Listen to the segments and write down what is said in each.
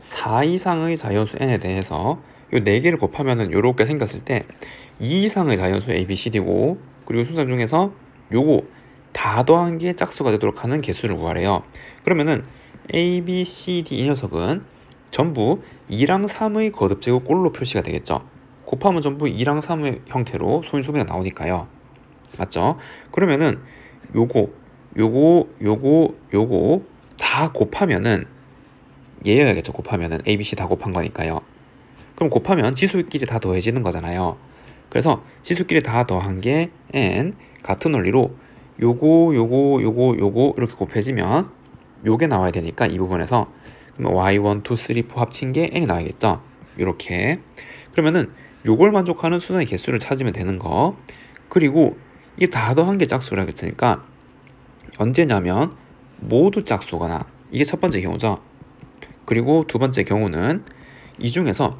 4 이상의 자연수 n에 대해서 요 4개를 곱하면은 요렇게 생겼을 때 2 이상의 자연수 a, b, c, d고 그리고 순서 중에서 요거 다 더한 게 짝수가 되도록 하는 개수를 구하래요. 그러면은 a, b, c, d 이 녀석은 전부 2랑 3의 거듭제곱 꼴로 표시가 되겠죠. 곱하면 전부 2랑 3의 형태로 소인수분해가 나오니까요. 맞죠? 그러면은 요거 요거 요거 요거 다 곱하면은 얘여야겠죠. 곱하면은 a, b, c 다 곱한 거니까요. 그럼 곱하면 지수끼리 다 더해지는 거잖아요. 그래서 지수끼리 다 더한 게 n 같은 원리로 요거 요거 요거 요거 이렇게 곱해지면 요게 나와야 되니까 이 부분에서 그러면 y1, 2, 3, 4 합친 게 n이 나와야겠죠. 이렇게 그러면은 요걸 만족하는 수능의 개수를 찾으면 되는 거 그리고 이게 다 더한 게 짝수라 했으니까 언제냐면 모두 짝수거나 이게 첫 번째 경우죠. 그리고 두 번째 경우는 이 중에서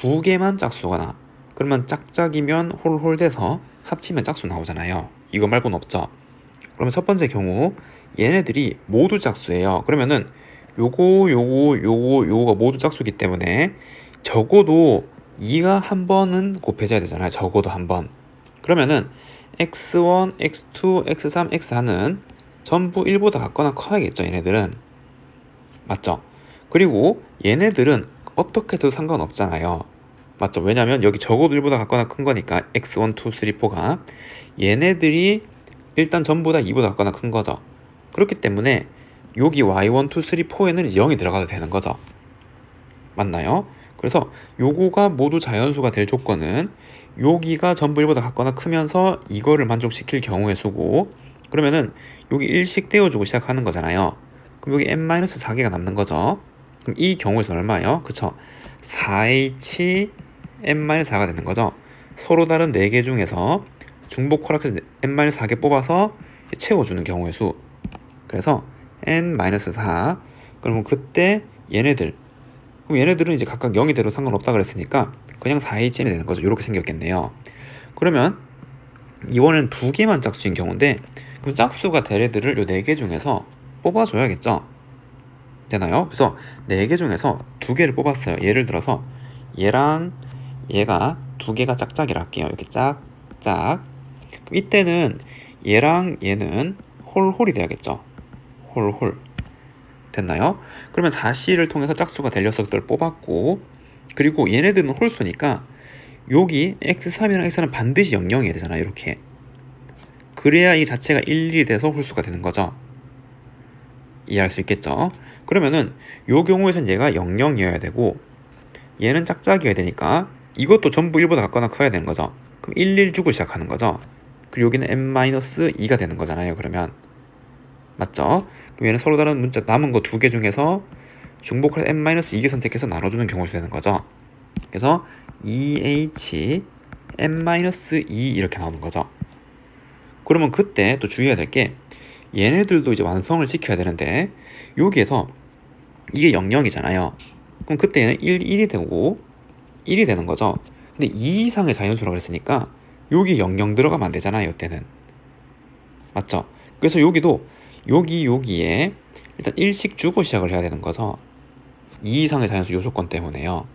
두 개만 짝수거나 그러면 짝짝이면 홀홀 돼서 합치면 짝수 나오잖아요. 이거 말고는 없죠. 그러면 첫 번째 경우 얘네들이 모두 짝수예요. 그러면은 요거 요거 요거 요거가 모두 짝수기 때문에 적어도 2가 한 번은 곱해져야 되잖아요. 적어도 한 번. 그러면은 x1, x2, x3, x4는 전부 1보다 같거나 커야겠죠. 얘네들은. 맞죠? 그리고 얘네들은 어떻게 해도 상관없잖아요. 맞죠? 왜냐면 여기 적어도 1보다 같거나 큰 거니까 x1, 2, 3, 4가 얘네들이 일단 전부 다 2보다 같거나 큰 거죠. 그렇기 때문에 여기 y1, 2, 3, 4에는 0이 들어가도 되는 거죠. 맞나요? 그래서 요거가 모두 자연수가 될 조건은 여기가 전부 1보다 같거나 크면서 이거를 만족시킬 경우의 수고 그러면은 여기 1씩 떼어주고 시작하는 거잖아요. 그럼 여기 n-4개가 남는 거죠. 그럼 이 경우에서는 얼마예요? 그쵸? 4h n-4가 되는 거죠. 서로 다른 4개 중에서 중복 허락해서 n-4개 뽑아서 채워주는 경우의 수. 그래서 n-4 그러면 그때 얘네들 그럼 얘네들은 이제 각각 0이 돼도 상관없다 그랬으니까 그냥 4hn이 되는 거죠. 이렇게 생겼겠네요. 그러면 이번엔 두 개만 짝수인 경우인데 그럼 짝수가 될 애들을 요 네 개 중에서 뽑아줘야겠죠. 되나요? 그래서 네 개 중에서 두 개를 뽑았어요. 예를 들어서 얘랑 얘가 두 개가 짝짝이라 할게요. 이렇게 짝짝. 이때는 얘랑 얘는 홀홀이 돼야겠죠. 홀홀. 됐나요? 그러면 4C를 통해서 짝수가 될 녀석들을 뽑았고 그리고 얘네들은 홀수니까 여기 x3이랑 x4는 반드시 00이어야 되잖아요. 이렇게. 그래야 이 자체가 1, 2이 돼서 홀수가 되는 거죠. 이해할 수 있겠죠? 그러면은 요 경우에선 얘가 00이어야 되고 얘는 짝짝이어야 되니까 이것도 전부 1보다 같거나 커야 되는 거죠. 그럼 1, 1 주고 시작하는 거죠. 그리고 여기는 n-2가 되는 거잖아요. 그러면 맞죠? 그럼 얘는 서로 다른 문자 남은 거 두 개 중에서 중복해서 n-2개 선택해서 나눠주는 경우가 되는 거죠. 그래서 2h n-2 이렇게 나오는 거죠. 그러면 그때 또 주의해야 될 게 얘네들도 이제 완성을 시켜야 되는데 여기에서 이게 00이잖아요. 그럼 그때는 1, 1이 되고 1이 되는 거죠. 근데 2 이상의 자연수라고 했으니까 여기 00 들어가면 안 되잖아요. 이때는. 맞죠? 그래서 여기도 여기 여기에 일단 1씩 주고 시작을 해야 되는 거죠. 2 이상의 자연수 요소권 때문에요.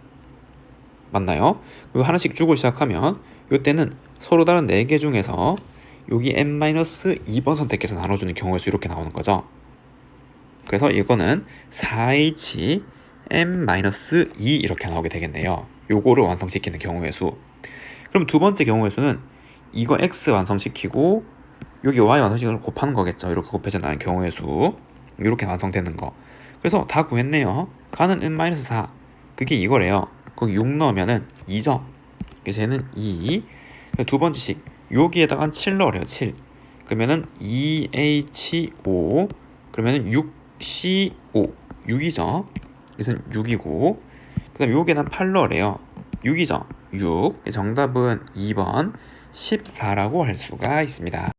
맞나요? 그리고 하나씩 주고 시작하면 이때는 서로 다른 4개 중에서 여기 n-2번 선택해서 나눠주는 경우의 수 이렇게 나오는 거죠. 그래서 이거는 4h n-2 이렇게 나오게 되겠네요. 요거를 완성시키는 경우의 수. 그럼 두 번째 경우의 수는 이거 x 완성시키고 여기 y 완성시키는 곱하는 거겠죠. 이렇게 곱해져 나는 경우의 수. 이렇게 완성되는 거. 그래서 다 구했네요. 가는 n-4. 그게 이거래요. 거기 6 넣으면은 2죠. 그래서 얘는 2. 두 번째씩 여기에다가 한 7 넣으래요. 7. 그러면은 2H5 그러면은 6CO 6이죠. 그래서 6이고 그 다음 여기에는 8 넣으래요. 6이죠. 6. 정답은 2번 14라고 할 수가 있습니다.